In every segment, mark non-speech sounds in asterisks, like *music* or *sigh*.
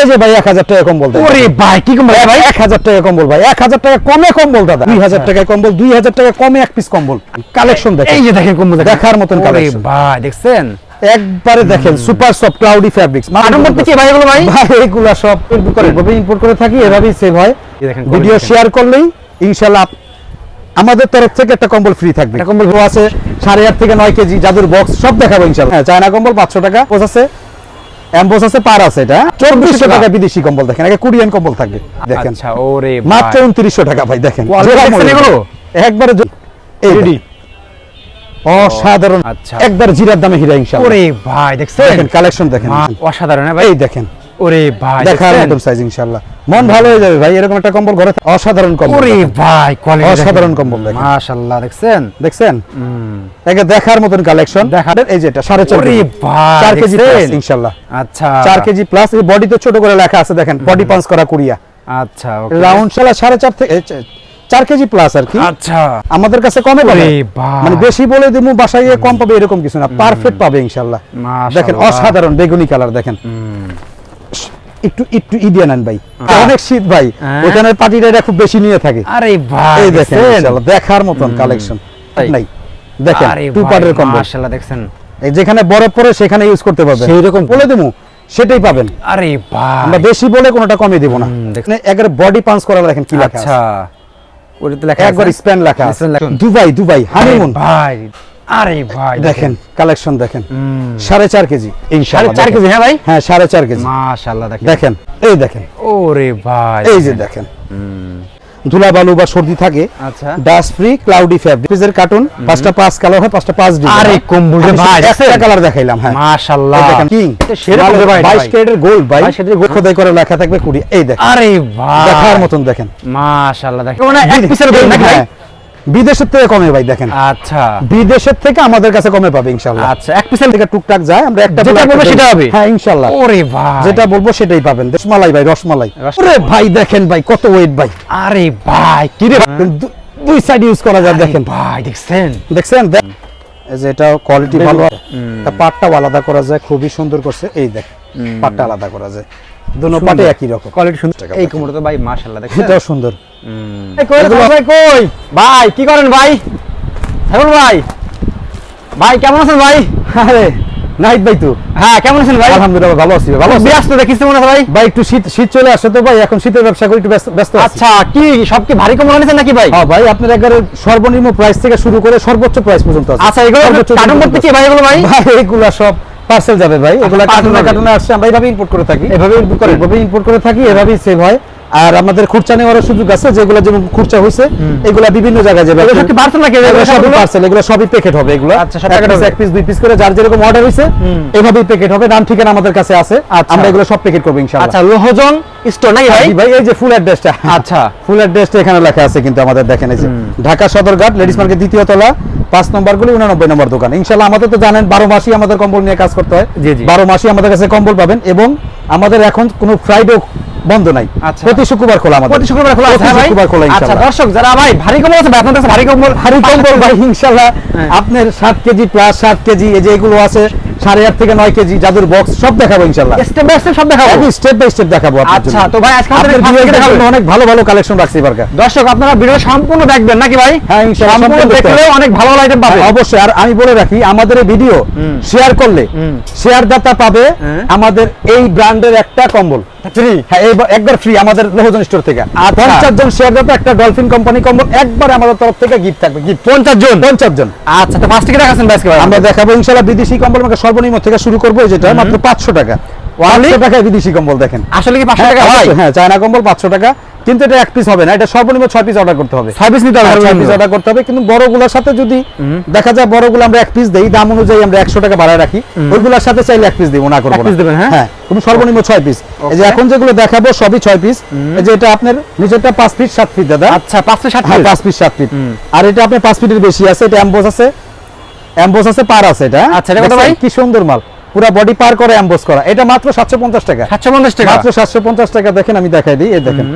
এই যে ভাই এক হাজার টাকা কম্বল। ওরে ভাই কি কম ভাই এক হাজার টাকা কম্বল ভাই এক হাজার টাকা কমে কম্বল দাদা। দুই হাজার টাকায় কম্বল দুই হাজার টাকা কমে এক পিস কম্বল। কালেকশন দেখেন। এই যে দেখেন কম্বল দেখার মতন কালেকশন ভাই দেখছেন? একবারে দেখেন super soft cloudy fabrics number থেকে ভাই এগুলো ভাই? ভাই এগুলা সব ইম্পোর্ট করে এভাবে ইম্পোর্ট করে থাকি এভাবেই সেভ হয়। ভিডিও শেয়ার করলেই ইনশাআল্লাহ আমাদের তরফ থেকে একটা কম্বল ফ্রি থাকবে। কম্বল আছে সাড়ে আট থেকে নয় কেজি জাদুর বক্স সব দেখাবো ইনশাআল্লাহ হ্যাঁ চায়না কম্বল পাঁচশো টাকা। আছে। অ্যাম্বোস আছে পার আছে এটা। চব্বিশশো টাকা। বিদেশি কম্বল দেখেন আগে কোরিয়ান কম্বল থাকে দেখেন। আচ্ছা ওরে মাত্র উনত্রিশশো টাকা ভাই দেখেন? একবারে। অসাধারণ। আচ্ছা। একবার জিরার দামে হিরা ইনশাআল্লাহ। ওরে ভাই দেখছেন? কালেকশন দেখেন। অসাধারণ হ্যাঁ ভাই। দেখেন। ওরে ভাই দেখার দেখছেন? মতন সাইজ ইনশাআল্লাহ। মন ভালো হয়ে যাবে ভাই এরকম একটা কম্বল ঘরে অসাধারণ কম্বল ওরে ভাই কোয়ালিটি অসাধারণ কম্বল দেখেন। মাশাআল্লাহ দেখছেন? দেখছেন? একে দেখার মতন কালেকশন দেখা- এই যেটা সাড়ে চার ওরে কেজি। ভাই চার কেজি প্লাস ইনশাআল্লাহ। আচ্ছা। চার কেজি প্লাস এই বডিতে ছোট করে লেখা আছে দেখেন বডি পাঞ্চ করা আচ্ছা। রাউন্ড শালা থেকে কেজি প্লাস আর কি। আচ্ছা। আমাদের কাছে কমে পাবে মানে বেশি বলে দিমু বাসায় কম পাবে এরকম কিছু না। পারফেক্ট পাবে ইনশাআল্লাহ। দেখেন অসাধারণ বেগুনি কালার দেখেন। একটু একটু ইডিয়ান আন ভাই। অনেক শীত ভাই। হ্যাঁ। ওখানে পার্টিটা এটা খুব বেশি নিয়ে থাকে। আরে ভাই এই দেখেন? ইনশাআল্লাহ দেখার মতন কালেকশন নাই। দেখেন টু পার্টের কম্বো মাশাআল্লাহ দেখছেন। এই যেখানে বরফ পড়ে সেখানে ইউজ করতে পারবেন। সেই রকম। বলে দেবো সেটাই পাবেন। আরে ভাই। আমরা বেশি বলে কোনোটা কমিয়ে দেবো না। হুম, দেখছেন। মানে একবারে বডি পাঞ্চ করা দেখেন কি লেখা আচ্ছা। আছে। ওটা তো লেখা একবার? স্প্যান লেখা আছে। দুবাই দুবাই হানিমুন ভাই। আরে ভাই দেখেন। কালেকশন দেখেন। সাড়ে চার কেজি। সাড়ে চার কেজি হ্যাঁ ভাই? হ্যাঁ সাড়ে চার কেজি। মাশাআল্লাহ দেখেন। দেখেন। এই দেখেন। ওরে ভাই এই যে দেখেন। ধুলা বালু বা সর্দি থাকে আচ্ছা। ডাস্ট ফ্রি ক্লাউডি ফ্যাব্রিক পিসের কার্টুন পাঁচটা পাঁচ কালার হয় পাঁচটা পাঁচ ডিজাইন আরে কম্বল রে ভাই, একটা কালার দেখাইলাম হ্যাঁ। মাশাআল্লাহ এই সেরকম রে ভাই, বাইশ ভাই। ক্যারেটের গোল্ড ভাই। 22 ক্যারেটের gold। খোদাই করে লেখা থাকবে কুড়ি। এই দেখেন। আরে ভাই। দেখার মতন দেখেন। মাশাআল্লাহ দেখেন। মানে এক পিসের গোল নাকি ভাই? বিদেশের থেকে কমে ভাই দেখেন। আচ্ছা। বিদেশের থেকে আমাদের কাছে কমে পাবে ইনশাআল্লাহ আচ্ছা এক পিসের থেকে টুকটাক যায় আমরা একটা যেটা বলব সেটা হবে? হ্যাঁ ইনশাআল্লাহ ওরে ভাই। যেটা বলব সেটাই পাবেন। রসমালাই ভাই রসমালাই। ওরে ভাই দেখেন ভাই কত ওয়েট ভাই। আরে ভাই কি রে দুই সাইড ইউজ করা যায় দেখেন। ভাই দেখছেন? দেখছেন? যে এটা কোয়ালিটি ভালো। এটা পাটটাও আলাদা করা যায় খুবই সুন্দর করছে। এই দেখ পাটটা আলাদা করা যায়। দুনো পাটে একই রকম। কোয়ালিটি সুন্দর। এই দেখেন। কোমরটা তো ভাই মাশাআল্লাহ এটাও সুন্দর। ভাই কই? ভাই কি করেন ভাই? থাকুন ভাই। ভাই কেমন আছেন ভাই? আরে নাইট ভাই তো। হ্যাঁ কেমন আছেন ভাই? আলহামদুলিল্লাহ ভালো আছি ভালো আছি ব্যস্ত দেখিস মনে ভাই। ভাই একটু শীত শীত চলে আসছে তো ভাই এখন শীতের ব্যবসা করি একটু ব্যস্ত আচ্ছা কি সব কি ভারী কমল আনিছেন নাকি ভাই? হ্যাঁ ভাই আপনার একবারে সর্বনিম্ন প্রাইস থেকে শুরু করে সর্বোচ্চ প্রাইস পর্যন্ত আছে। আচ্ছা এগুলো পর্যন্ত করতে কি ভাই এগুলো ভাই? ভাই এগুলা সব পার্সেল যাবে ভাই এগুলা parcel কার্টুনে কার্টুনে আসছে আমরা এইভাবে ইম্পোর্ট করে থাকি। এভাবে import করেন? এভাবে ইম্পোর্ট করে থাকি এভাবেই সেভ হয়। আর আমাদের খুরচা নেওয়ার সুযোগ আছে যেগুলো যেমন খুরচা হয়েছে এগুলা বিভিন্ন জায়গায় যাবে। parcel নাকি? সবই পার্সেল এগুলো সবই প্যাকেট হবে এগুলো। আচ্ছা, সব এক হবে। এক পিস দুই পিস করে যার যেরকম অর্ডার হয়েছে এভাবেই প্যাকেট হবে নাম ঠিকানা আমাদের কাছে আছে। আচ্ছা। আমরা এগুলো সব প্যাকেট করব ইনশাআল্লাহ। আচ্ছা লোহজন স্টোর নাকি ভাই? ভাই এই যে ফুল অ্যাড্রেসটা আচ্ছা। ফুল অ্যাড্রেসটা এখানে লেখা আছে কিন্তু আমাদের দেখেন এই যে। ঢাকা সদরঘাট লেডিস মার্কেট দ্বিতীয় তলা। পাঁচ নম্বর গুলি উনানব্বই নম্বর দোকান। ইনশাল্লাহ আমাদের তো জানেন বারো মাসই আমাদের কম্বল নিয়ে কাজ করতে হয়। জি, জি। বারো মাসই আমাদের কাছে কম্বল পাবেন এবং আমাদের এখন কোনো ফ্রাইডে বন্ধ নাই। আচ্ছা। প্রতি শুক্রবার খোলা আমাদের। প্রতি শুক্রবার খোলা আছে হ্যাঁ ভাই? শুক্রবার খোলা আচ্ছা দর্শক যারা ভাই ভারী কম্বল আছে আপনাদের কাছে ভারী কম্বল ভারী কম্বল ভাই ইনশাআল্লাহ আপনাদের আপনার সাত কেজি প্লাস সাত কেজি এই যে এগুলো আছে সাড়ে আট থেকে নয় কেজি জাদুর বক্স সব দেখাবো ইনশাল্লাহ স্টেপ বাই স্টেপ সব দেখাবো? স্টেপ বাই স্টেপ দেখাবো আচ্ছা, তো ভাই আজকে অনেক ভালো ভালো কালেকশন রাখছি এবার দর্শক আপনারা ভিডিও সম্পূর্ণ দেখবেন নাকি ভাই? হ্যাঁ, ইনশাআল্লাহ, সম্পূর্ণ সম্পূর্ণ দেখলে অনেক ভালো আইটেম পাবে হ্যাঁ, অবশ্যই আর আমি বলে রাখি আমাদের এই ভিডিও শেয়ার করলে শেয়ার দাতা পাবে হ্যাঁ। আমাদের এই ব্র্যান্ডের একটা কম্বল। ফ্রি হ্যাঁ একবার ফ্রি আমাদের লোহজন স্টোর থেকে। আর আচ্ছা। পঞ্চাশ জন শেয়ার দাতা একটা ডলফিন কোম্পানি কম্বল একবার আমাদের তরফ থেকে গিফট থাকবে গিফট পঞ্চাশ জন? পঞ্চাশ জন। আচ্ছা তো ফার্স্ট থেকে দেখাচ্ছেন ভাই আজকে আমরা দেখাবো ইনশাল্লাহ বিদেশি কম্বল সর্বনিম্ন থেকে শুরু করব যেটা মাত্র পাঁচশো টাকা। পাঁচশো টাকায় বিদেশি কম্বল দেখেন। আসলে কি পাঁচশো হ্যাঁ, টাকা হয়? হ্যাঁ চায়না কম্বল পাঁচশো টাকা। কিন্তু এটা এক পিস হবে না এটা সর্বনিম্ন ছয় পিস অর্ডার করতে হবে। ছয় পিস নিতে হবে ছয় পিস অর্ডার করতে হবে। কিন্তু বড়গুলোর সাথে যদি দেখা যায় বড়গুলো আমরা এক পিস দেই দাম অনুযায়ী আমরা একশো টাকা বাড়ায় রাখি। ওইগুলোর সাথে চাইলে এক পিস দিব না করব হ্যাঁ? হ্যাঁ তুমি সর্বনিম্ন ছয় পিস এই যে. এখন যেগুলো দেখাবো সবই ছয় পিস এই যে এটা আপনার নিচেরটা পাঁচ ফিট সাত ফিট দাদা। আচ্ছা পাঁচশো ষাট হ্যাঁ পাঁচ ফিট সাত ফিট আর এটা আপনার পাঁচ ফিটের বেশি আছে এটা অ্যাম্বোস আছে। অ্যাম্বোস আছে পার আছে এটা? আচ্ছা, এটা কত ভাই? কি সুন্দর মাল। পুরা বডি পার করে অ্যাম্বোস করা। এটা মাত্র সাতশো পঞ্চাশ টাকা। সাতশো পঞ্চাশ টাকা? মাত্র সাতশো পঞ্চাশ টাকা দেখেন আমি দেখাই দিই এই দেখেন।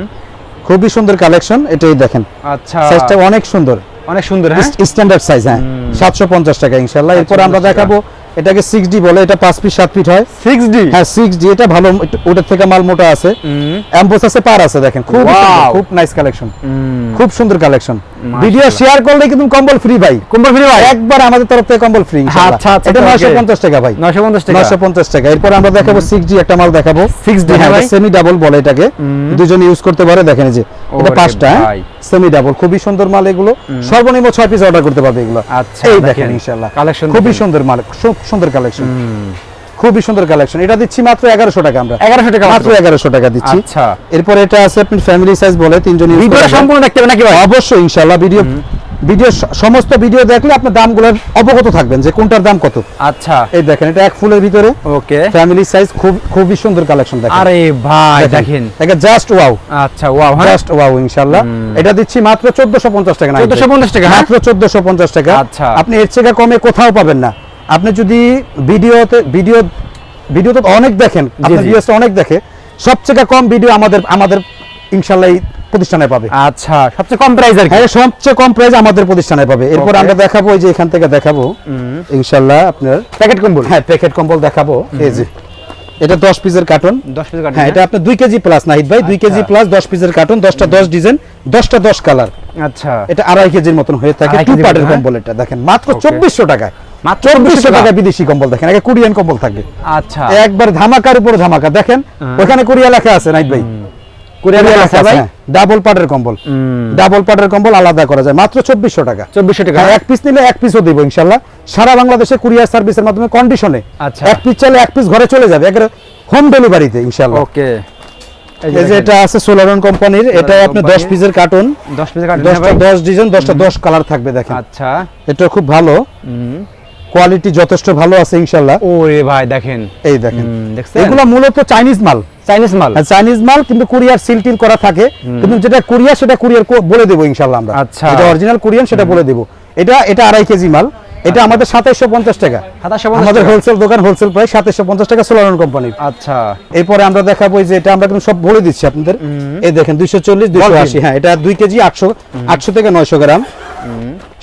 খুবই সুন্দর কালেকশন এটাই দেখেন। আচ্ছা। সাইজটা অনেক সুন্দর। অনেক সুন্দর হ্যাঁ? স্ট্যান্ডার্ড সাইজ হ্যাঁ। সাতশো পঞ্চাশ টাকা ইনশাআল্লাহ। এরপর আমরা দেখাবো এটাকে সিক্স ডি বলে এটা পাঁচ ফিট সাত ফিট হয়। সিক্স ডি হ্যাঁ সিক্স ডি এটা ভালো ওটার থেকে মাল মোটা আছে। অ্যাম্বোস আছে পার আছে দেখেন। খুব খুব নাইস কালেকশন খুব সুন্দর কালেকশন ভিডিও শেয়ার করলে কিন্তু কম্বল ফ্রি ভাই। কম্বল ফ্রি ভাই? একবার আমাদের তরফ থেকে কম্বল ফ্রি আচ্ছা, আচ্ছা, এটা okay. নয়শো পঞ্চাশ টাকা ভাই। নয়শো পঞ্চাশ টাকা। নয়শো পঞ্চাশ টাকা। এরপর আমরা দেখাবো সিক্স জি একটা মাল দেখাবো। 6D হ্যাঁ সেমি ডাবল বলে এটাকে। দুজন ইউজ করতে পারে দেখেন এই যে। এটা পাঁচটা সেমি ডাবল খুবই সুন্দর মাল এগুলো। সর্বনিম্ন ছয় পিস অর্ডার করতে পারবে এগুলো। আচ্ছা, এই দেখেন। ইনশাআল্লাহ। Collection খুবই সুন্দর মাল খুব সুন্দর কালেকশন খুবই সুন্দর কালেকশন এটা দিচ্ছি মাত্র এগারোশো টাকা আমরা। এগারোশো টাকা মাত্র এগারোশো টাকা দিচ্ছি। আচ্ছা। এরপর এটা আছে আপনি ফ্যামিলি সাইজ বলে তিনজন। সম্পূর্ণ দেখতে হবে নাকি অবশ্যই ইনশাআল্লাহ। ভিডিও ভিডিও সমস্ত ভিডিও দেখলে আপনি দামগুলোর অবগত থাকবেন যে কোনটার দাম কত। আচ্ছা। এই দেখেন এটা এক ফুলের ভিতরে। ওকে। ফ্যামিলি সাইজ খুব খুবই সুন্দর কালেকশন দেখেন। আরে ভাই দেখেন এটা জাস্ট ওয়াও আচ্ছা ওয়াও হ্যাঁ। জাস্ট ওয়াও ইনশাআল্লাহ। এটা দিচ্ছি মাত্র 1450 টাকা না 1450 টাকা, হ্যাঁ? মাত্র 1450 টাকা। আচ্ছা। আপনি এর থেকে কমে কোথাও পাবেন না। আপনি যদি ভিডিওতে ভিডিও ভিডিও তো অনেক দেখেন আপনার জি। ভিউয়ার্স অনেক দেখে সবচেয়ে কম ভিডিও আমাদের আমাদের ইনশাআল্লাহ প্রতিষ্ঠানে পাবে। আচ্ছা সবচেয়ে কম প্রাইস আর কি? হ্যাঁ সবচেয়ে কম প্রাইস আমাদের প্রতিষ্ঠানে পাবে। এরপর আমরা দেখাবো এই যে এখান থেকে দেখাবো। ইনশাআল্লাহ আপনার প্যাকেট কম্বল? হ্যাঁ প্যাকেট কম্বল দেখাবো। এই যে এটা 10 পিসের কার্টন 10 পিস কাটে হ্যাঁ এটা আপনার 2 কেজি প্লাস নাহিদ ভাই 2 কেজি। প্লাস 10 পিসের কার্টন 10টা 10 ডিজাইন 10টা 10 কালার আচ্ছা। এটা আড়াই কেজির মতন হয়ে থাকে টু পার্টের হ্যাঁ? কম্বল এটা দেখেন। মাত্র Okay. 2400 টাকায়। মাত্র 2400 টাকা টাকা। বিদেশি কম্বল দেখেন আগে কোরিয়ান কম্বল থাকবে। আচ্ছা। একবার ধামাকার উপর ধামাকা দেখেন? হ্যাঁ। ওখানে কোরিয়া লেখা আছে নাইট ভাই। কোরিয়া লেখা লেখা আছে আছে ভাই? ডাবল পার্টের কম্বল। ডাবল পার্টের কম্বল আলাদা করা যায়। মাত্র 2400 টাকা। 2400 টাকা। হ্যাঁ, এক পিস নিলে এক পিসও দেবো ইনশাল্লাহ। সারা বাংলাদেশে কুরিয়ার সার্ভিসের মাধ্যমে কন্ডিশনে আচ্ছা। এক পিস চাইলে এক পিস ঘরে চলে যাবে। একবারে হোম ডেলিভারিতে ইনশাল্লাহ। ওকে। এই যে এটা আছে সোলারন কোম্পানির এটা আপনি 10 পিসের কার্টন 10 পিস কাটে 10টা 10 ডিজাইন 10টা 10 কালার থাকবে দেখেন। আচ্ছা। এটা খুব ভালো। কোয়ালিটি যথেষ্ট ভালো আছে ইনশাল্লাহ। ওরে ভাই দেখেন। এই দেখেন। এগুলো মূলত চাইনিজ মাল। চাইনিজ মাল? চাইনিজ মাল কিন্তু কুরিয়ার সিল টিল করা থাকে। কিন্তু যেটা কুরিয়ার সেটা কুরিয়ার বলে দেবো ইনশাল্লাহ আমরা। আচ্ছা। এটা অরিজিনাল কুরিয়ান সেটা বলে দেবো। এটা এটা আড়াই কেজি মাল। এটা আমাদের সাতাইশশো পঞ্চাশ টাকা। আমাদের হোলসেল দোকান হোলসেল প্রাইস সাতাইশশো পঞ্চাশ টাকা সোলারন কোম্পানির আচ্ছা। এরপরে আমরা দেখাবো যে এটা আমরা কিন্তু সব বলে দিচ্ছি আপনাদের। এই দেখেন দুইশো চল্লিশ দুইশো আশি। হ্যাঁ এটা দুই কেজি আটশো আটশো থেকে নয়শো গ্রাম।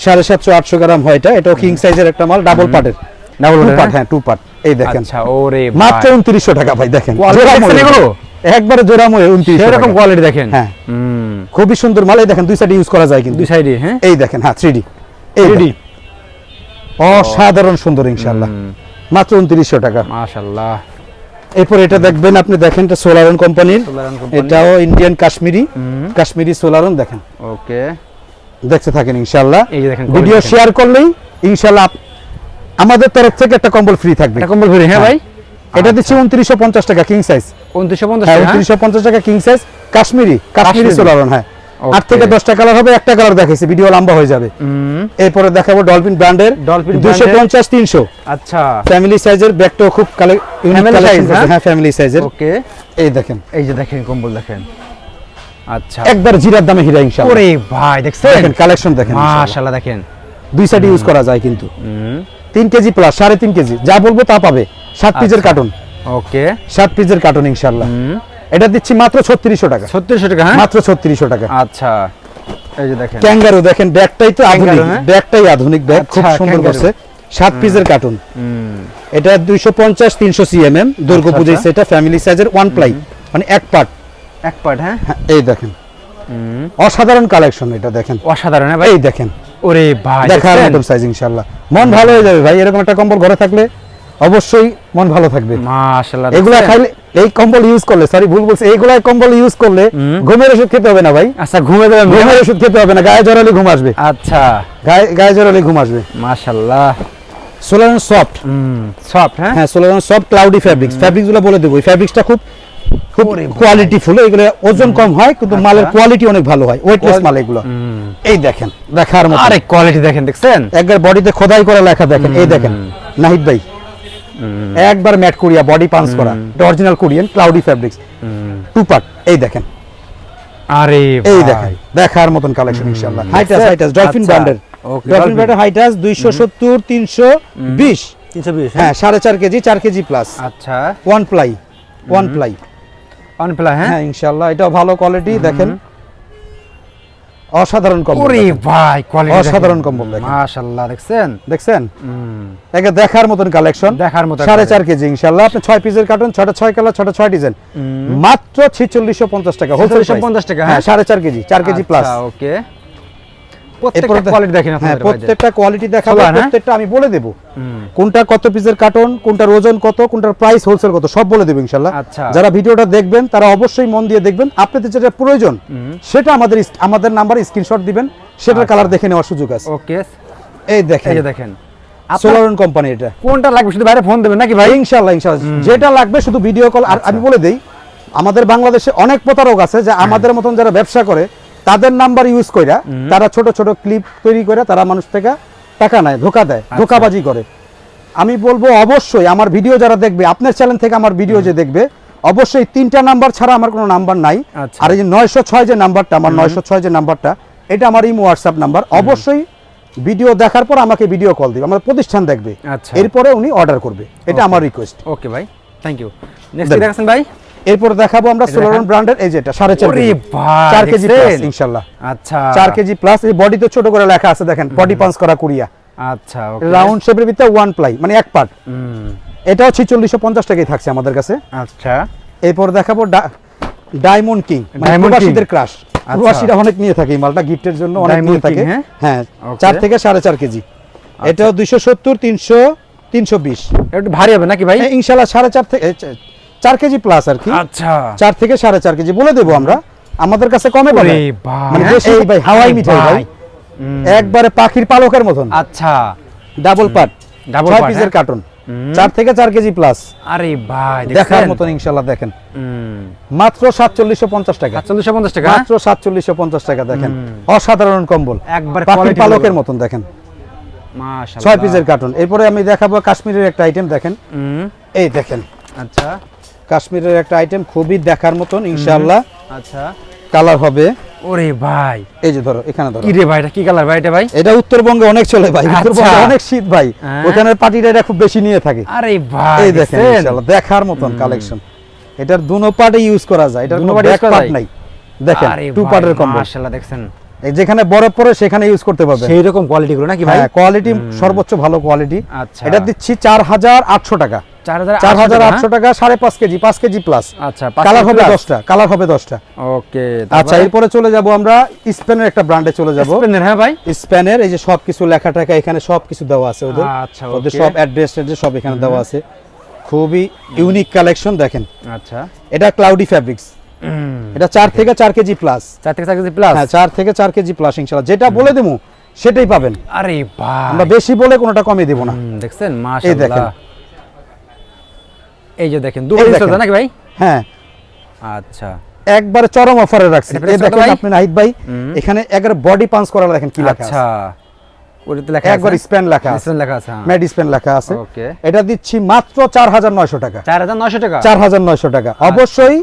সাড়ে সাতশো আটশো গ্রাম হয় এটা। এটাও কিং সাইজের একটা মাল ডাবল পার্টের Double টু পার্ট হ্যাঁ টু পার্ট এই দেখেন। আচ্ছা ওরে মাত্র ভাই উনত্রিশশো টাকা ভাই দেখেন। Quality জোড়া দেখছেন মূল্য। এগুলো? একবারে জোড়া মূল্য উনত্রিশশো সেরকম কোয়ালিটি দেখেন। হ্যাঁ। খুবই সুন্দর মাল এই দেখেন দুই সাইডে ইউজ করা যায় কিন্তু। দুই সাইডে হ্যাঁ? এই দেখেন হ্যাঁ থ্রি ডি এই 3D অসাধারণ সুন্দর মাত্র উনত্রিশশো টাকা। মাশাআল্লাহ। এরপর এটা দেখবেন আপনি দেখেন এটা সোলারন কোম্পানির এটাও ইন্ডিয়ান কাশ্মীরি কাশ্মীরি সোলারন দেখেন। ওকে দেখতে থাকেন ইনশাল্লাহ ভিডিও শেয়ার করলেই ইনশাল্লাহ আমাদের তরফ থেকে একটা কম্বল ফ্রি থাকবে। কম্বল ফ্রি হ্যাঁ ভাই? এটা দিচ্ছি উনত্রিশশো পঞ্চাশ টাকা কিং সাইজ 2950 হ্যাঁ টাকা হ্যাঁ? উনত্রিশশো পঞ্চাশ টাকা কিং সাইজ কাশ্মীরি কাশ্মীরি। সোলারন হ্যাঁ. আট থেকে দশটা কালার হবে একটা কালার দেখাইছি ভিডিও লম্বা হয়ে যাবে। এরপরে দেখাবো ডলফিন ব্র্যান্ডের Dolphin দুশো। পঞ্চাশ তিনশো। আচ্ছা। ফ্যামিলি সাইজের ব্যাগটাও খুব হ্যাঁ? হ্যাঁ ফ্যামিলি সাইজের ওকে এই দেখেন। এই যে দেখেন কম্বল দেখেন। আচ্ছা। একবার জিরার দামে হিরা ইনশাআল্লাহ। ওরে ভাই দেখছেন? দেখেন কালেকশন দেখেন। মাশাআল্লাহ দেখেন। দুই সাইড ইউজ করা যায় কিন্তু। হুম। তিন কেজি প্লাস সাড়ে তিন কেজি। যা বলব তা পাবে। সাত পিসের। কার্টুন ওকে সাত পিসের কার্টুন ইনশাল্লাহ এটা দিচ্ছি মাত্র ছত্রিশশো টাকা। 3600 টাকা হ্যাঁ? মাত্র ছত্রিশশো টাকা। আচ্ছা। এই যে দেখেন। ক্যাঙ্গারু দেখেন ব্যাগটাই তো আধুনিক। হ্যাঁ? ব্যাগটাই আধুনিক ব্যাগ খুব আচ্ছা, সুন্দর করছে সাত পিসের কার্টুন এটা দুইশো পঞ্চাশ তিনশো সিএমএম দুর্গা আচ্ছা, পুজোয় আচ্ছা। সেটা ফ্যামিলি সাইজের ওয়ান প্লাই মানে এক পার্ট এক পার্ট হ্যাঁ? এই দেখেন। অসাধারণ কালেকশন এটা দেখেন। অসাধারণ হ্যাঁ ভাই? এই দেখেন। ওরে ভাই দেখার? মতন সাইজ ইনশাল্লাহ মন ভালো হয়ে যাবে ভাই এরকম একটা কম্বল ঘরে থাকলে অবশ্যই মন ভালো থাকবে। মাশাআল্লাহ এগুলা খাইলে এই কম্বল ইউজ করলে সরি ভুল বলছি এইগুলা কম্বল ইউজ করলে ঘুমের ওষুধ খেতে হবে না ভাই। আচ্ছা ঘুমে যাবেন ঘুমের ওষুধ খেতে হবে না গায়ে জড়ালে ঘুম আসবে। আচ্ছা। গায়ে গায়ে জড়ালে ঘুম আসবে। মাশাআল্লাহ। সোলারন সফট সফট হ্যাঁ? হ্যাঁ সোলারন সফট ক্লাউডি ফ্যাব্রিক্স ফ্যাব্রিক্সগুলো বলে দেবো এই ফ্যাব্রিক্সটা খুব খুব। কোয়ালিটি ফুল এগুলো ওজন কম হয় কিন্তু আচ্ছা। মালের কোয়ালিটি অনেক ভালো হয়। ওয়েটলেস মাল এগুলো। এই দেখেন দেখার মতো। আরে কোয়ালিটি দেখেন দেখছেন? একবার বডিতে খোদাই করা লেখা দেখেন এই দেখেন। নাহিদ ভাই। একবার ম্যাট কোরিয়া বডি পাঞ্চ করা। এটা original Korean cloudy fabrics two part এই দেখেন। আরে এই দেখেন দেখার মতন কালেকশন ইনশাআল্লাহ। হাইটাস হাইটাস ডলফিন। ব্র্যান্ডের ডলফিন ব্র্যান্ডের হাইটাস 270 320 320 হ্যাঁ। সাড়ে চার কেজি চার কেজি প্লাস আচ্ছা। One ply one ply on হ্যাঁ? হ্যাঁ ইনশাআল্লাহ এটাও ভালো কোয়ালিটি দেখেন। অসাধারণ কম্বল ওরে ভাই কোয়ালিটি অসাধারণ কম্বল দেখেন। মাশাআল্লাহ দেখছেন? দেখছেন? একে দেখার মতন কালেকশন দেখার মতন সাড়ে চার কেজি ইনশাল্লাহ আপনি ছয় পিসের কার্টন ছটা ছয় কালার ছটা ছয় ডিজাইন মাত্র ছিচল্লিশশো পঞ্চাশ টাকা হোলসেল 4650 টাকা, হ্যাঁ? হ্যাঁ? সাড়ে চার কেজি চার কেজি প্লাস আচ্ছা, ওকে প্রত্যেকটা কোয়ালিটি দেখেন হ্যাঁ প্রত্যেকটা কোয়ালিটি দেখাবো হ্যাঁ? প্রত্যেকটা আমি বলে দেবো। কোনটা কত পিসের কার্টন কোনটার ওজন কত কোনটার প্রাইস হোলসেল কত সব বলে দেবো ইনশাল্লাহ। আচ্ছা। যারা ভিডিওটা দেখবেন তারা অবশ্যই মন দিয়ে দেখবেন। আপনাদের যেটা প্রয়োজন সেটা আমাদের আমাদের নাম্বার স্ক্রিনশট দিবেন সেটার কালার দেখে নেওয়ার সুযোগ আছে। ওকে এই দেখেন। এই দেখেন। সোলারন কোম্পানি এটা। কোনটা লাগবে শুধু বাইরে ফোন দেবেন নাকি ভাই? ইনশাল্লাহ ইনশাল্লাহ। যেটা লাগবে শুধু ভিডিও কল আর আমি বলে দেই আমাদের বাংলাদেশে অনেক প্রতারক আছে যে আমাদের মতন যারা ব্যবসা করে তাদের নাম্বার ইউজ কইরা তারা ছোট ছোট ক্লিপ তৈরি করে তারা মানুষ থেকে টাকা নেয় ধোকা দেয় ধোকাবাজি করে। আমি বলব অবশ্যই আমার ভিডিও যারা দেখবে আপনার চ্যানেল থেকে আমার ভিডিও যে দেখবে অবশ্যই তিনটা নাম্বার ছাড়া আমার কোনো নাম্বার নাই। আচ্ছা। আর এই যে নয়শো ছয় যে নাম্বারটা আমার নয়শো ছয় যে নাম্বারটা এটা আমার ইমো হোয়াটসঅ্যাপ নাম্বার অবশ্যই ভিডিও দেখার পর আমাকে ভিডিও কল দিবে আমার প্রতিষ্ঠান দেখবে। আচ্ছা। এরপরে উনি অর্ডার করবে। এটা আমার রিকোয়েস্ট ওকে ভাই থ্যাংক ইউ নেক্সট দেখাচ্ছেন ভাই এরপর দেখাবো আমরা সোলারন ব্র্যান্ডের এই যেটা সাড়ে চার কেজি। চার কেজি প্লাস? ইনশাল্লাহ। আচ্ছা। চার কেজি প্লাস এই বডিতে ছোট করে লেখা আছে দেখেন বডি পাঞ্চ করা কুড়িয়া। আচ্ছা ওকে রাউন্ড শেপের ভিতরে ওয়ান প্লাই মানে এক পার্ট এটাও ছিচল্লিশশো পঞ্চাশ টাকাই থাকছে আমাদের কাছে। আচ্ছা। এরপর দেখাবো ডায়মন্ড কিং মানে Diamond প্রবাসীদের ক্রাশ আচ্ছা। প্রবাসীরা অনেক নিয়ে থাকে এই মালটা গিফটের জন্য অনেক নিয়ে থাকে। হ্যাঁ? হ্যাঁ আচ্ছা। চার থেকে সাড়ে চার কেজি। এটাও দুইশো সত্তর তিনশো তিনশো বিশ। একটু ভারী হবে নাকি ভাই? ইনশাল্লাহ সাড়ে চার থেকে চার কেজি প্লাস আর কি। আচ্ছা। চার থেকে সাড়ে চার কেজি। বলে দেবো আমরা আমাদের কাছে কমে পাবে। মানে এই ভাই হাওয়াই মিঠাই ভাই। একবারে পাখির পালকের মতন। আচ্ছা। ডাবল পাট Double ছয় পিসের? কার্টন চার থেকে চার কেজি প্লাস আরে ভাই দেখার মতন ইনশাল্লাহ দেখেন। মাত্র সাতচল্লিশশো পঞ্চাশ টাকা। সাতচল্লিশশো পঞ্চাশ টাকা? মাত্র সাতচল্লিশশো পঞ্চাশ টাকা দেখেন। অসাধারণ কম্বল। একবার পাখির পালকের মতন দেখেন। ছয় পিসের কার্টন এরপরে আমি দেখাবো কাশ্মীরের একটা আইটেম দেখেন। এই দেখেন। আচ্ছা। কাশ্মীরের একটা আইটেম খুবই দেখার মতন ইনশাল্লাহ আচ্ছা। কালার হবে। ওরে ভাই। এই যে ধরো এখানে ধরো। কি রে ভাই এটা কি কালার ভাই এটা ভাই? এটা উত্তরবঙ্গে অনেক চলে ভাই আচ্ছা। উত্তরবঙ্গে অনেক শীত ভাই। হ্যাঁ। ওখানের পার্টিটা এটা খুব বেশি নিয়ে থাকে। আরে ভাই এই দেখেন ইনশাআল্লাহ দেখার মতন কালেকশন এটার দুনো পার্টে ইউজ করা যায় এটার দুনো কোনো ব্যাক পার্ট নাই। দেখেন টু পার্টের কম্বো মাশাআল্লাহ দেখছেন? এই যেখানে বরফ পড়ে সেখানে ইউজ করতে পারবেন। সেই রকম কোয়ালিটি গুলো নাকি ভাই? হ্যাঁ কোয়ালিটি সর্বোচ্চ ভালো কোয়ালিটি আচ্ছা। এটা দিচ্ছি চার হাজার আটশো টাকা। চার হাজার চার হাজার আটশো টাকা সাড়ে পাঁচ কেজি পাঁচ কেজি প্লাস আচ্ছা কালার হবে দশটা কালার হবে দশটা। ওকে আচ্ছা এরপরে চলে যাব আমরা স্পেনের একটা ব্র্যান্ডে চলে যাব। হ্যাঁ ভাই? স্পেনের এই যে সবকিছু লেখা টাকা এখানে সবকিছু দেওয়া আছে ওদের। আচ্ছা, ওদের সব অ্যাড্রেস ট্যাড্রেস সব এখানে দেওয়া আছে। খুবই ইউনিক কালেকশন দেখেন। আচ্ছা। এটা ক্লাউডি ফ্যাব্রিক্স এটা চার থেকে চার কেজি প্লাস থেকে চার কেজি প্লাস হ্যাঁ থেকে কেজি প্লাস যেটা বলে দেবো সেটাই পাবেন। আরে আমরা বেশি বলে কোনোটা কমিয়ে দেবো না। দেখছেন। মাশাআল্লাহ। এই যে দেখেন দুটো। আছে নাকি ভাই? হ্যাঁ। আচ্ছা। একবারে চরম অফারে রাখছি। এই দেখেন আপনি নাহিদ ভাই এখানে একবার বডি পাঞ্চ করা দেখেন কি লেখা আচ্ছা। ওটাতে লেখা একবার আছে? স্প্যান লেখা আছে। ডিসপ্লে লেখা আছে হ্যাঁ। ম্যাড স্প্যান লেখা আছে। ওকে এটা দিচ্ছি মাত্র চার হাজার নয়শো টাকা। চার হাজার নয়শো টাকা? চার হাজার নয়শো টাকা। আচ্ছা। অবশ্যই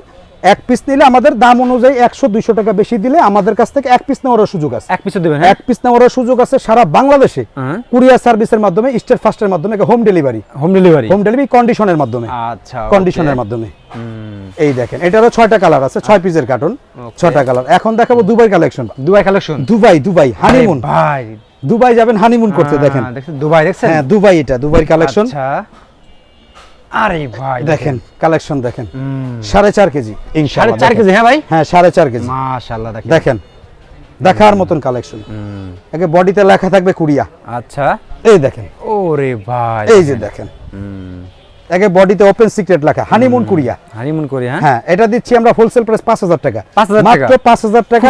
এক পিস নিলে আমাদের দাম অনুযায়ী একশো দুইশো টাকা বেশি দিলে আমাদের কাছ থেকে এক পিস নেওয়ার সুযোগ আছে। এক পিছু দেবেন হ্যাঁ? এক পিস নেওয়ার সুযোগ আছে সারা বাংলাদেশে। হ্যাঁ। কুরিয়ার সার্ভিসের মাধ্যমে স্টেট ফাস্টের মাধ্যমে home delivery home delivery home delivery কন্ডিশনের মাধ্যমে। আচ্ছা কন্ডিশনের মাধ্যমে। এই দেখেন এটারও ছয়টা কালার আছে ছয় পিসের কার্টন. ছয়টা কালার এখন দেখাবো Dubai collection Dubai collection Dubai Dubai honeymoon ভাই। দুবাই যাবেন হানিমুন করতে দেখেন। দুবাই দেখছেন? হ্যাঁ দুবাই এটা দুবাই কালেকশন আচ্ছা। আরে ভাই দেখেন। কালেকশন দেখেন। সাড়ে চার কেজি সাড়ে চার কেজি হ্যাঁ ভাই? হ্যাঁ সাড়ে চার কেজি। মাশাআল্লাহ দেখেন। দেখেন দেখার মতন কালেকশন বডিতে লেখা থাকবে কুড়িয়া। আচ্ছা। এই দেখেন। ওরে ভাই এই যে দেখেন। বডিতে ওপেন সিক্রেট লেখা হানিমুন কুড়িয়া। হানিমুন হ্যাঁ? হ্যাঁ এটা দিচ্ছি আমরা হোলসেল প্রাইস পাঁচ হাজার টাকা। 5,000 টাকা। মাত্র পাঁচ হাজার টাকা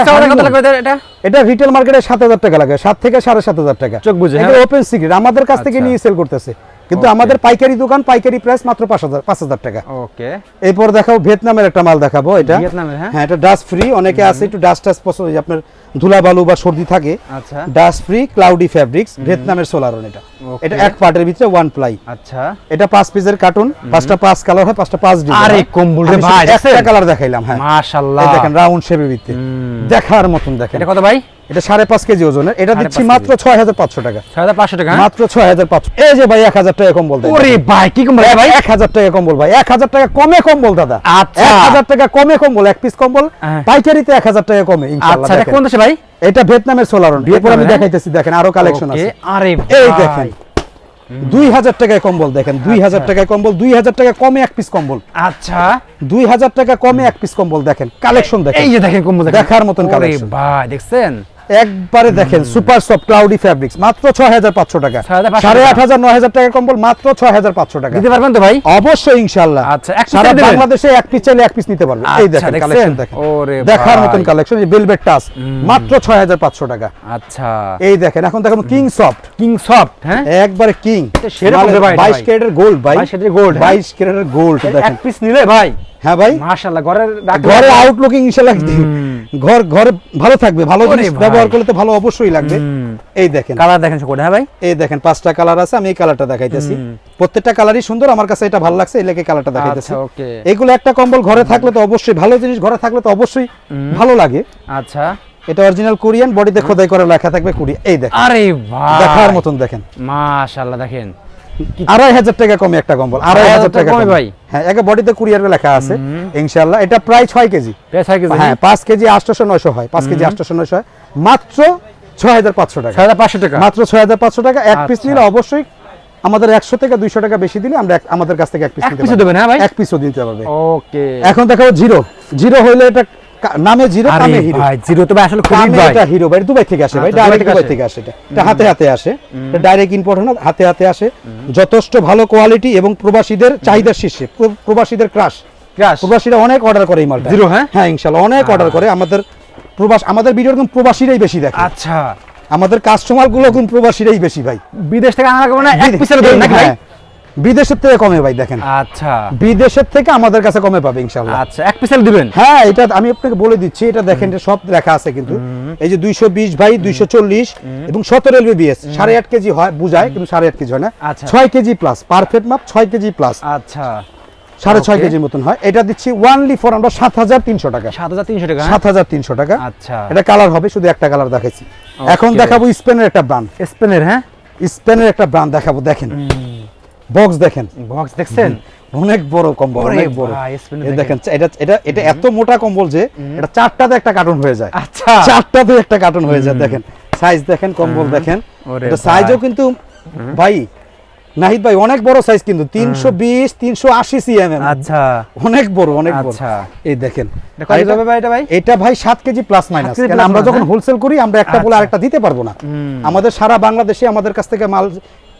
এটা? এটা রিটেল মার্কেটে সাত হাজার টাকা লাগে সাত থেকে সাড়ে সাত হাজার টাকা। চোখ বুঝে, হ্যাঁ? ওপেন সিক্রেট আমাদের কাছ থেকে আচ্ছা। নিয়ে সেল করতেছে। কিন্তু আমাদের পাইকারি দোকান পাইকারি প্রাইস মাত্র পাঁচ হাজার পাঁচ হাজার টাকা। ওকে এরপর দেখাবো ভিয়েতনামের একটা মাল দেখাবো এটা। হ্যাঁ? হ্যাঁ এটা ডাস্ট ফ্রি অনেকে আছে একটু ডাস্ট টাস্ট পছন্দ আপনার ধুলা বালু বা সর্দি থাকে। আচ্ছা। ডাস্ট ফ্রি ক্লাউডি ফ্যাব্রিক্স ভিয়েতনামের সোলারন এটা। এটা এক পার্টের ভিতরে ওয়ান প্লাই আচ্ছা। এটা পাঁচ পিসের কার্টুন পাঁচটা পাঁচ কালার হয় পাঁচটা পাঁচ ডিজাইন আরে কম্বল রে ভাই, একটা কালার দেখাইলাম হ্যাঁ। মাশাআল্লাহ দেখেন রাউন্ড শেপের ভিতরে দেখার মতন দেখেন। এটা কত ভাই? এটা সাড়ে পাঁচ কেজি ওজনের। এটা দিচ্ছি মাত্র ছয় হাজার পাঁচশো টাকা। ছয় পাঁচশো টাকা হ্যাঁ? মাত্র ছয় হাজার পাঁচশো। এই যে ভাই এক হাজার টাকা কম্বল ওরে ভাই কি কম ভাই? এক হাজার টাকা কম্বল ভাই। এক হাজার টাকা কমে কম্বল দাদা। আচ্ছা। এক হাজার টাকা কমে কম্বল এক পিস কম্বল। হ্যাঁ। পাইকারিতে এক হাজার টাকা কমে আচ্ছা কোন দেশে ভাই? এটা ভিয়েতনামের সোলারন এরপর আমি? দেখাইতেছি দেখেন আরও কালেকশন আছে। আরে এই দেখেন দুই হাজার টাকায় কম্বল দেখেন দুই হাজার আচ্ছা। টাকায় কম্বল দুই হাজার টাকা কমে এক পিস কম্বল। আচ্ছা। দুই হাজার টাকা কমে এক পিস কম্বল দেখেন কালেকশন দেখেন। এই যে দেখেন কম্বল দেখার মতন কালেকশন ভাই দেখছেন? একবারে দেখেন সুপার সফট ক্লাউডি ফ্যাব্রিক্স মাত্র ছয় হাজার পাঁচশো টাকা। 6,500 সাড়ে টাকা। আট হাজার নয় হাজার টাকার কম্বল মাত্র ছয় হাজার পাঁচশো টাকা। দিতে পারবেন তো ভাই? অবশ্যই ইনশাআল্লাহ। আচ্ছা, এক সারা বাংলাদেশে এক পিস চাইলে এক পিস নিতে পারবে এই আচ্ছা, দেখেন কালেকশন দেখেন। ওরে দেখার মতন কালেকশন এই ভেলভেট টাচ মাত্র ছয় হাজার পাঁচশো টাকা। আচ্ছা। এই দেখেন এখন দেখেন কিং সফট কিং সফট হ্যাঁ? একবারে কিং সেরকম ভাই, এটা বাইশ। ক্যারেটের গোল্ড ভাই। 22 ক্যারেটের হ্যাঁ? বাইশ ক্যারেটের গোল্ড এক পিস নিলে ভাই? হ্যাঁ ভাই? মাশাআল্লাহ ঘরের আউটলুকিং ইনশাআল্লাহ ঘর ঘরে ভালো থাকবে ভালো জিনিস ব্যবহার করলে তো ভালো অবশ্যই লাগবে। এই দেখেন। কালার দেখেন সকলে হ্যাঁ ভাই? এই দেখেন পাঁচটা কালার আছে আমি এই কালারটা দেখাইতেছি। প্রত্যেকটা কালারই সুন্দর আমার কাছে এটা ভালো লাগছে এই লেগে কালারটা দেখাইতেছি। আচ্ছা এগুলো একটা কম্বল ঘরে থাকলে তো অবশ্যই ভালো জিনিস ঘরে থাকলে তো অবশ্যই ভালো লাগে। আচ্ছা। এটা অরিজিনাল কোরিয়ান বডিতে খোদাই করে লেখা থাকবে কোরিয়া এই দেখেন। আরে ভাই। দেখার মতন দেখেন। মাশাআল্লাহ দেখেন। আড়াই হাজার টাকা কমে একটা কম্বল আড়াই হাজার টাকা কমে ভাই? হ্যাঁ একে বডিতে কুরিয়ার লেখা আছে ইনশাআল্লাহ। এটা প্রায় ছয় কেজি। ছয় কেজি। হ্যাঁ পাঁচ কেজি আটশোশো নয়শো হয় পাঁচ কেজি আটশোশো নয়শো হয়। মাত্র ছয় হাজার পাঁচশো টাকা। ছয় হাজার পাঁচশো টাকা। মাত্র ছয় হাজার পাঁচশো টাকা। এক পিস আচ্ছা। নিলে অবশ্যই আমাদের একশো থেকে দুইশো টাকা বেশি দিলে আমরা আমাদের কাছ থেকে এক পিস নিতে পারব। হ্যাঁ এক পিসও দিতে পারবে ওকে। এখন দেখাবো জিরো। জিরো হইলে এটা নামে জিরো কামে হিরো। ভাই জিরো তো ভাই আসলে খুবই ভাই। এটা হিরো ভাই দুবাই থেকে আসে ভাই আচ্ছা, ডাইরেক্ট দুবাই থেকে আসে এটা হাতে হাতে আসে। এটা ডাইরেক্ট ইম্পোর্ট না হাতে হাতে আসে। যথেষ্ট ভালো কোয়ালিটি এবং প্রবাসীদের চাহিদার শীর্ষে প্রবাসীদের ক্রাশ ক্রাশ প্রবাসীরা অনেক অর্ডার করে এই মালটা। জিরো, হ্যাঁ? হ্যাঁ ইনশাআল্লাহ অনেক অর্ডার করে। আমাদের প্রবাস আমাদের ভিডিও কিন্তু প্রবাসীরাই বেশি দেখে। আচ্ছা। আমাদের কাস্টমারগুলো কিন্তু প্রবাসীরাই বেশি ভাই। বিদেশ থেকে আনা লাগবে না এক পিসের নাকি ভাই? হ্যাঁ, বিদেশের থেকে কমে ভাই দেখেন। আচ্ছা। বিদেশের থেকে আমাদের কাছে কমে পাবে ইনশাআল্লাহ। আচ্ছা এক পিসের দিবেন? হ্যাঁ এটা আমি আপনাকে বলে দিচ্ছি এটা দেখেন এটা সব লেখা আছে কিন্তু। এই যে দুইশো বিশ বাই দুইশো চল্লিশ এবং সতেরো এলবি বিএস সাড়ে আট কেজি হয় বুঝায় কিন্তু সাড়ে আট কেজি হয় না। আচ্ছা। ছয় কেজি প্লাস পারফেক্ট মাপ ছয় কেজি প্লাস আচ্ছা। সাড়ে ছয় কেজির মতন হয়। এটা দিচ্ছি ওয়ানলি ফর আমরা সাত হাজার তিনশো টাকা। সাত হাজার তিনশো টাকা হ্যাঁ? সাত হাজার তিনশো টাকা। আচ্ছা। এটা কালার হবে শুধু একটা কালার দেখাচ্ছি এখন দেখাবো স্পেনের একটা ব্র্যান্ড স্পেনের হ্যাঁ? স্পেনের একটা ব্র্যান্ড দেখাবো দেখেন। বক্স দেখেন। বক্স দেখছেন? অনেক বড় কম্বল অনেক বড়। এই দেখেন। এটা এটা এটা এত মোটা কম্বল যে এটা চারটাতে একটা কার্টুন হয়ে যায়। আচ্ছা। চারটাতে একটা কার্টুন হয়ে যায় দেখেন। সাইজ দেখেন কম্বল দেখেন। এটা ভাই। সাইজও কিন্তু ভাই নাহিদ ভাই অনেক বড় সাইজ কিন্তু তিনশো বিশ তিনশো আশি সিএমএম আচ্ছা। অনেক বড় অনেক বড়। আচ্ছা। এই দেখেন। এটা কত যাবে ভাই এটা ভাই? এটা ভাই সাত কেজি প্লাস মাইনাস কারণ আমরা যখন হ্যাঁ? হোলসেল করি আমরা একটা বলে আচ্ছা। আরেকটা দিতে পারব না। আমাদের সারা বাংলাদেশে আমাদের কাছ থেকে মাল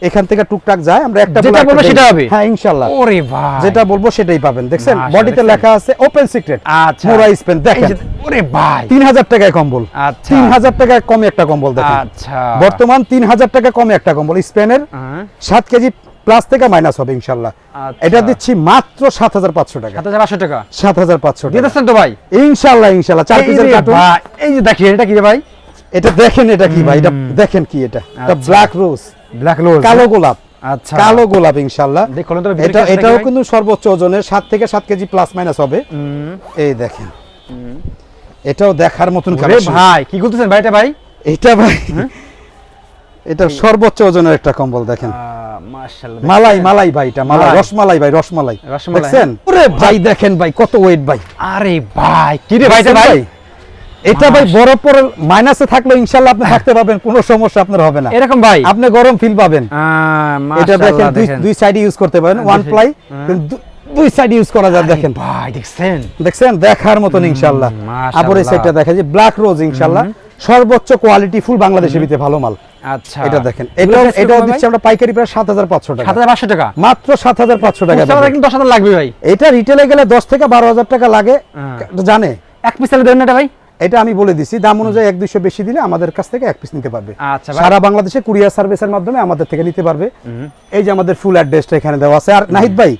এখান থেকে টুকটাক যায় আমরা একটা যেটা বলব সেটা হবে? হ্যাঁ ইনশাআল্লাহ ওরে ভাই। যেটা বলব সেটাই পাবেন। দেখছেন? বডিতে লেখা আছে ওপেন সিক্রেট আচ্ছা। মোরা স্পেন দেখেন। ওরে ভাই। তিন হাজার টাকায় কম্বল। আচ্ছা। তিন হাজার টাকায় কমে একটা কম্বল দেখেন। আচ্ছা। বর্তমান তিন হাজার টাকা কমে একটা কম্বল স্পেনের হ্যাঁ, সাত কেজি প্লাস থেকে মাইনাস হবে ইনশাল্লাহ। আচ্ছা। এটা দিচ্ছি মাত্র সাত হাজার পাঁচশো টাকা সাত হাজার পাঁচশো টাকা? সাত হাজার পাঁচশো দিয়ে টাকা। দিচ্ছেন তো ভাই? ইনশাল্লাহ ইনশাল্লাহ। চার পিসের কার্টুন এই যে দেখেন এটা কি রে ভাই? এটা দেখেন এটা কি ভাই? এটা দেখেন কি এটা? এটা আচ্ছা। ব্ল্যাক রোজ ব্ল্যাক রোজ কালো গোলাপ। আচ্ছা। কালো গোলাপ ইনশাল্লাহ দেখুন তো এটা এটাও কিন্তু সর্বোচ্চ ওজনের সাত থেকে সাত কেজি প্লাস মাইনাস হবে। এই দেখেন। এটাও দেখার মতন ওরে ভাই কি করতেছেন ভাই এটা ভাই? এটা ভাই এটা সর্বোচ্চ ওজনের একটা কম্বল দেখেন। মালাই মালাই ভাই এটা মালাই মালাই। রসমালাই ভাই রসমালাই। রসমালাই, দেখছেন? ওরে ভাই দেখেন ভাই কত ওয়েট ভাই। আরে ভাই কি রে ভাই? ভাই? এটা ভাই বরফ পরে মাইনাসে থাকলে ইনশাআল্লাহ আপনি *laughs* থাকতে পারবেন কোনো সমস্যা আপনার হবে না। এরকম ভাই? আপনি গরম ফিল পাবেন। এটা দেখেন দুই সাইডে ইউজ করতে পারেন ওয়ান প্লাই হ্যাঁ। দুই সাইডে ইউজ করা যায় দেখেন। ভাই দেখছেন? দেখছেন? দেখার মতন ইনশাআল্লাহ। আবার সাইডটা দেখা যায় ব্ল্যাক রোজ ইনশাআল্লাহ। সর্বোচ্চ কোয়ালিটি ফুল বাংলাদেশের ভিতরে ভালো মাল। আচ্ছা। এটা দেখেন। এটা এটা দিচ্ছি আমরা পাইকারি প্রায় সাত হাজার পাঁচশো টাকা। সাত হাজার পাঁচশো টাকা? মাত্র সাত হাজার পাঁচশো টাকা খুচরা পাবেন। কিন্তু দশ হাজার লাগবে ভাই। এটা রিটেলে গেলে দশ থেকে বারো হাজার টাকা লাগে। হ্যাঁ। জানে? এক পিস দেবেন না এটা ভাই? এটা আমি বলে দিছি দাম অনুযায়ী এক দুইশো বেশি দিলে আমাদের কাছ থেকে এক পিস নিতে পারবে। আচ্ছা সারা বাংলাদেশে কুরিয়ার সার্ভিসের মাধ্যমে আমাদের থেকে নিতে পারবে। এই যে আমাদের ফুল অ্যাড্রেসটা এখানে দেওয়া আছে। আর নাহিদ ভাই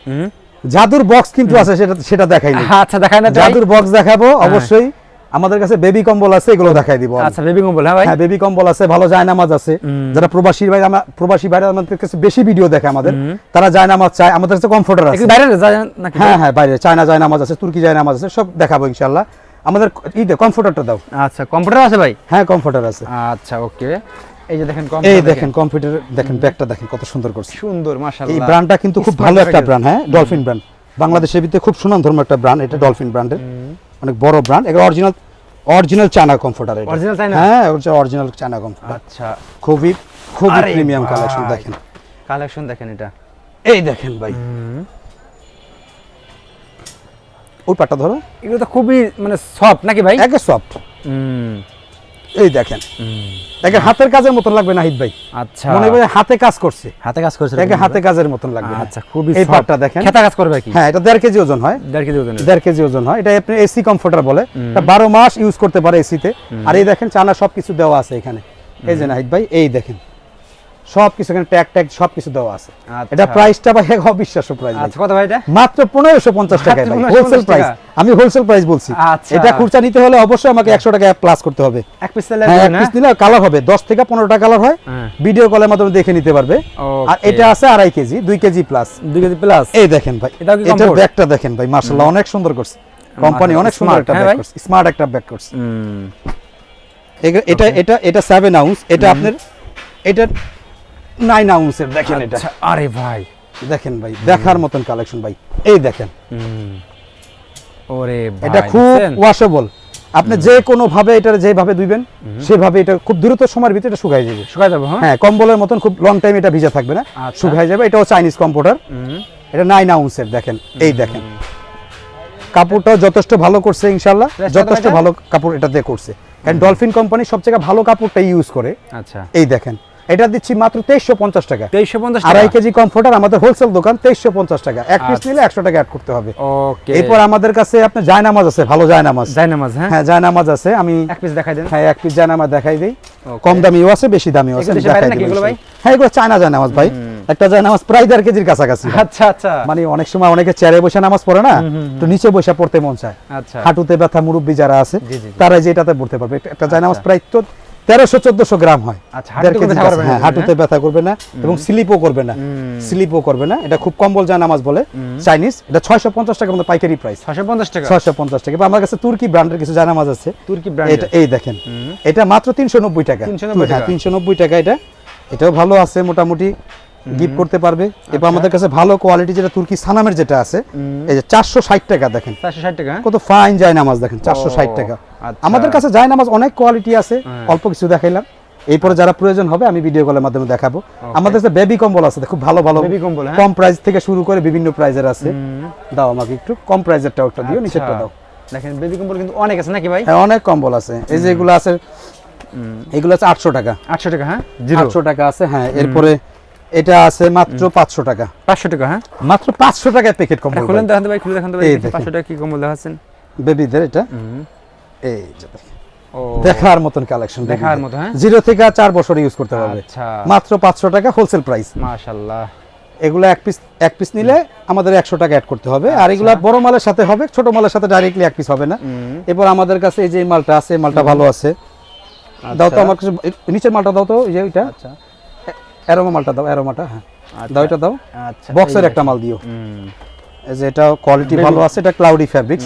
জাদুর বক্স কিন্তু আছে সেটা সেটা দেখাইনি আচ্ছা দেখায় না জাদুর বক্স দেখাবো অবশ্যই। আমাদের কাছে বেবি কম্বল আছে এগুলো দেখাই দিব আচ্ছা বেবি কম্বল হ্যাঁ ভাই। হ্যাঁ বেবি কম্বল আছে ভালো জায়নামাজ আছে। যারা প্রবাসী ভাই আমরা প্রবাসী ভাইরা আমাদের কাছে বেশি ভিডিও দেখে আমাদের তারা জায়নামাজ চায়। আমাদের কাছে কমফোর্টার আছে। বাইরে যায় হ্যাঁ হ্যাঁ বাইরে। চায়না জায়নামাজ আছে তুর্কি জায়নামাজ আছে সব দেখাবো ইনশাল্লাহ আমাদের ই দে কমফোর্টারটা দাও। আচ্ছা কম্পিউটার আছে ভাই? হ্যাঁ কমফোর্টার আছে। আচ্ছা ওকে। এই যে দেখেন এই কম্পিউটার দেখেন কম্পিউটার দেখেন ব্যাগটা দেখেন কত সুন্দর করছে। সুন্দর মাশাআল্লাহ। এই ব্র্যান্ডটা কিন্তু খুব ভালো একটা ব্র্যান্ড হ্যাঁ ডলফিন ব্র্যান্ড বাংলাদেশের ভিতরে খুব সুনামধর্ম একটা ব্র্যান্ড এটা ডলফিন ব্র্যান্ডের অনেক বড় ব্র্যান্ড এটা অরিজিনাল অরিজিনাল চায়না কমফোর্টার এটা। Original China? হ্যাঁ এটা অরিজিনাল চায়না কমফোর্টার আচ্ছা। খুবই খুবই প্রিমিয়াম কালেকশন দেখেন। কালেকশন দেখেন এটা। এই দেখেন ভাই। ওই পাটটা ধরো। এগুলো তো খুবই মানে সফট নাকি ভাই? একে সফট এই দেখেন। একে হাতের কাজের মতন লাগবে নাহিদ ভাই। আচ্ছা। মনে হয় হাতে কাজ করছে। হাতে কাজ করছে একে হাতে কাজের মতন লাগবে। আচ্ছা খুবই এই। পাটটা দেখেন। খেতা কাজ করবে কি? হ্যাঁ এটা দেড় কেজি ওজন হয়। দেড় কেজি ওজনের দেড় কেজি ওজন হয়। এটা আপনি এসি কমফোর্টার বলে। এটা বারো মাস ইউজ করতে পারে এসিতে আর এই দেখেন চানা সবকিছু দেওয়া আছে এখানে। এই যে নাহিদ ভাই এই দেখেন। সবকিছু এখানে ট্যাগ ট্যাগ সবকিছু দেওয়া আছে। আচ্ছা। এটা প্রাইসটা ভাই এক অবিশ্বাস্য প্রাইস আচ্ছা কত ভাই এটা? মাত্র পনেরোশো পঞ্চাশ টাকায় ভাই। হোলসেল প্রাইস আমি হোলসেল প্রাইস বলছি। আচ্ছা। এটা খুচরা নিতে হলে অবশ্যই আমাকে একশো টাকা প্লাস করতে হবে। এক পিস হ্যাঁ এক পিস নিলে কালার হবে। দশ থেকে পনেরোটা কালার হয়। হ্যাঁ। ভিডিও কলের মাধ্যমে দেখে নিতে পারবে। আর এটা আছে আড়াই কেজি দুই কেজি প্লাস দুই কেজি প্লাস এই দেখেন ভাই। এটার ব্যাগটা দেখেন ভাই মার্শাল্লাহ অনেক সুন্দর করছে। কোম্পানি অনেক সুন্দর একটা হ্যাঁ ব্যাগ করছে। স্মার্ট একটা ব্যাগ করছে। এটা এটা এটা সেভেন আউন্স এটা আপনার এটা নাইন আউন্সের দেখেন এটা। আচ্ছা, আরে ভাই। দেখেন ভাই দেখার মতন কালেকশন ভাই। এই দেখেন। ওরে এটা খুব ওয়াশেবল আপনি যে কোনো ভাবে এটা যেভাবে ধুইবেন সেভাবে এটা খুব দ্রুত সময়ের ভিতরে এটা শুকায় যাবে। শুকায় যাব হ্যাঁ? হ্যাঁ কম্বলের মতন খুব লং টাইম এটা ভিজা থাকবে না আচ্ছা। শুকায় যাবে। এটাও চাইনিজ কম্পিউটার এটা নাইন আউন্সের দেখেন। এই দেখেন। কাপড়টাও যথেষ্ট ভালো করছে ইনশাল্লাহ যথেষ্ট ভালো কাপড় এটা দিয়ে করছে। কারণ ডলফিন কোম্পানি সবচেয়ে ভালো কাপড়টা ইউজ করে। আচ্ছা। এই দেখেন। এটা দিচ্ছি মাত্র তেইশশো পঞ্চাশ টাকা। তেইশশো পঞ্চাশ আড়াই কেজি কমফোর্টার আমাদের হোলসেল দোকান তেইশশো পঞ্চাশ টাকা। এক পিস আচ্ছা। নিলে একশো টাকা অ্যাড করতে হবে। ওকে এরপর আমাদের কাছে আপনার জায়নামাজ আছে ভালো জায়নামাজ। জায়নামাজ হ্যাঁ? হ্যাঁ জায়নামাজ আছে। আমি এক পিস দেখাই দেন। হ্যাঁ এক পিস জায়নামাজ দেখাই দিই। কম দামিও আছে বেশি দামিও আছে দেখাই ভাই? হ্যাঁ এগুলো চায়না জায়নামাজ ভাই। একটা জায়নামাজ প্রায় দেড় কেজির কাছাকাছি। আচ্ছা আচ্ছা। মানে অনেক সময় অনেকে চেয়ারে বসে নামাজ পড়ে না তো নিচে বসে পড়তে মন চায়। আচ্ছা। হাঁটুতে ব্যথা মুরব্বী যারা আছে। তারা যেটাতে পড়তে পারবে। একটা- একটা জায়নামাজ প্রায় তো তেরোশো চোদ্দশো গ্রাম হয়। আচ্ছা, হাঁটুতে ব্যথা করবে না হ্যাঁ হাঁটুতে ব্যথা করবে না এবং স্লিপও করবে না। স্লিপও করবে না। এটা খুব কম্বল জায়নামাজ বলে। চাইনিজ এটা ছয়শো পঞ্চাশ টাকা মতো পাইকারি প্রাইস ছয়শো পঞ্চাশ টাকা? ছয়শো পঞ্চাশ টাকা। আমার কাছে তুর্কি ব্র্যান্ডের কিছু জানামাজ আছে। তুর্কি ব্র্যান্ড এই দেখেন। এটা মাত্র তিনশো নব্বই টাকা। 390 হ্যাঁ টাকা। তিনশো নব্বই টাকা এটা। এটাও ভালো আছে মোটামুটি। গিফট করতে পারবে। এবার আমাদের কাছে ভালো কোয়ালিটি যেটা তুর্কি সানামের যেটা আছে এই যে চারশো ষাট টাকা দেখেন। চারশো ষাট টাকা? কত ফাইন যায় নামাজ দেখেন চারশো ষাট টাকা। আচ্ছা। আমাদের কাছে যায় নামাজ অনেক কোয়ালিটি আছে হ্যাঁ। অল্প কিছু দেখাইলাম। এরপরে যারা প্রয়োজন হবে আমি ভিডিও কলের মাধ্যমে দেখাবো। আমাদের কাছে বেবি কম্বল আছে খুব ভালো ভালো Baby কম্বল, হ্যাঁ? কম প্রাইস থেকে শুরু করে বিভিন্ন প্রাইজের আছে। দাও আমাকে একটু কম প্রাইজেরটাও একটা দিও আচ্ছা। নিচেরটা দাও। দেখেন বেবি কম্বল কিন্তু অনেক আছে নাকি ভাই? হ্যাঁ অনেক কম্বল আছে। এই যে এগুলো আছে এগুলো আছে আটশো টাকা। আটশো টাকা হ্যাঁ? আটশো টাকা আছে হ্যাঁ এরপরে এটা আছে মাত্র পাঁচশো টাকা। পাঁচশো টাকা হ্যাঁ? মাত্র পাঁচশো টাকায় প্যাকেট কম্বল খুলেন দেখান ভাই খুলে দেখান ভাই এই দেখি দেখেন। পাঁচশো টাকা কি কম্বল দেখাচ্ছেন। বেবিদের এটা? এই যে দেখার মতন কালেকশন দেখার মতো, হ্যাঁ? জিরো থেকে বছর ইউজ করতে পারবে আচ্ছা। মাত্র পাঁচশো টাকা হোলসেল প্রাইস এগুলো এক পিস এক পিস নিলে আমাদের একশো টাকা অ্যাড করতে হবে। আচ্ছা। আর এগুলো বড় মালের সাথে হবে ছোট মালের সাথে ডাইরেক্টলি এক পিস হবে না। এরপর আমাদের কাছে এই যে মালটা আছে মালটা ভালো আছে। দাও তো আচ্ছা। আমার কাছে নিচের মালটা দাও তো এই যে ওইটা আচ্ছা। অ্যারোমা মালটা দাও অ্যারোমাটা হ্যাঁ। দাও এটা দাও। আচ্ছা বক্সের একটা মাল দিও। যে এটা কোয়ালিটি ভালো আছে এটা ক্লাউডি ফ্যাব্রিক্স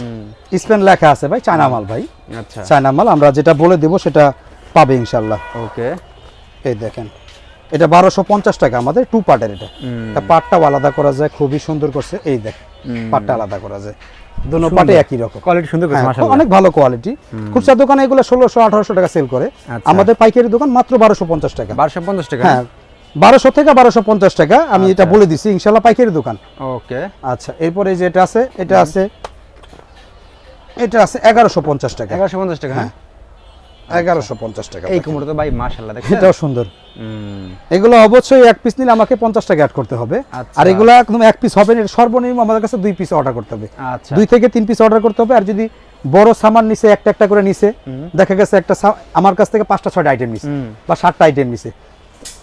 স্পেন লেখা আছে ভাই চায়না মাল ভাই। আচ্ছা। চায়না মাল আমরা যেটা বলে দেবো সেটা পাবে ইনশাল্লাহ ওকে। এই দেখেন এটা বারোশো পঞ্চাশ টাকা আমাদের টু পার্টের এটা। পার্টটাও আলাদা করা যায় খুবই সুন্দর করছে। এই দেখ পার্টটা আলাদা করা যায়। দুনো পার্টে একই রকম। কোয়ালিটি সুন্দর হ্যাঁ, অনেক ভালো কোয়ালিটি খুচরা দোকানে এগুলো ষোলোশো আঠারোশো টাকা সেল করে। আচ্ছা। আমাদের পাইকারি দোকান মাত্র বারোশো পঞ্চাশ টাকা। বারোশো পঞ্চাশ টাকা? হ্যাঁ বারোশো থেকে বারোশো পঞ্চাশ টাকা। আমি এটা বলে দিছি ইনশাল্লাহ পাইকারি দোকান। ওকে। আচ্ছা এরপরে যে এটা আছে এটা আছে এটা আছে এগারোশো পঞ্চাশ টাকা। এগারোশো পঞ্চাশ টাকা হ্যাঁ? এগারোশো পঞ্চাশ টাকা এই কুমড়ো তো ভাই মাশাল্লাহ দেখেন এটাও সুন্দর। এগুলো অবশ্যই এক পিস নিলে আমাকে পঞ্চাশ টাকা অ্যাড করতে হবে। আচ্ছা। আর এগুলো একদম এক পিস হবে না সর্বনিম্ন আমাদের কাছে দুই পিস অর্ডার করতে হবে। আচ্ছা। দুই থেকে তিন পিস অর্ডার করতে হবে আর যদি বড় সামান নিছে একটা একটা করে নিছে দেখা গেছে একটা আমার কাছ থেকে পাঁচটা ছয়টা আইটেম নিছে বা সাতটা আইটেম নিছে।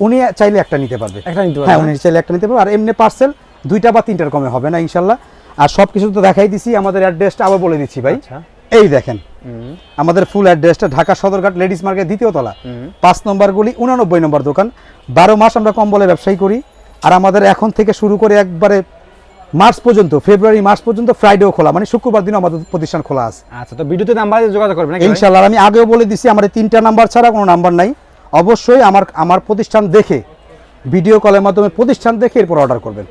উনি চাইলে একটা নিতে পারবে। একটা নিতে হ্যাঁ, পারবে। হ্যাঁ উনি চাইলে একটা নিতে পারবে। আর এমনি পার্সেল দুইটা বা তিনটার কমে হবে না ইনশাল্লাহ। আর সব কিছু তো দেখাই দিছি আমাদের অ্যাড্রেসটা আবার বলে দিচ্ছি ভাই। আচ্ছা। এই দেখেন আমাদের ফুল অ্যাড্রেসটা ঢাকা সদরঘাট লেডিস মার্কেট দ্বিতীয় তলা। পাঁচ নম্বর গুলি উনানব্বই নম্বর দোকান। বারো মাস আমরা কম্বলে ব্যবসায়ী করি। আর আমাদের এখন থেকে শুরু করে একবারে মার্চ পর্যন্ত ফেব্রুয়ারি মার্চ পর্যন্ত ফ্রাইডেও খোলা মানে শুক্রবার দিন আমাদের প্রতিষ্ঠান খোলা আছে। আচ্ছা তো ভিডিওতে নাম্বার যোগাযোগ করবেন ইনশাআল্লাহ আমি আগেও বলে দিছি আমাদের তিনটা নাম্বার ছাড়া কোনো নাম্বার নাই। অবশ্যই আমার আমার প্রতিষ্ঠান দেখে ভিডিও কলের মাধ্যমে প্রতিষ্ঠান দেখে এরপর অর্ডার করবেন।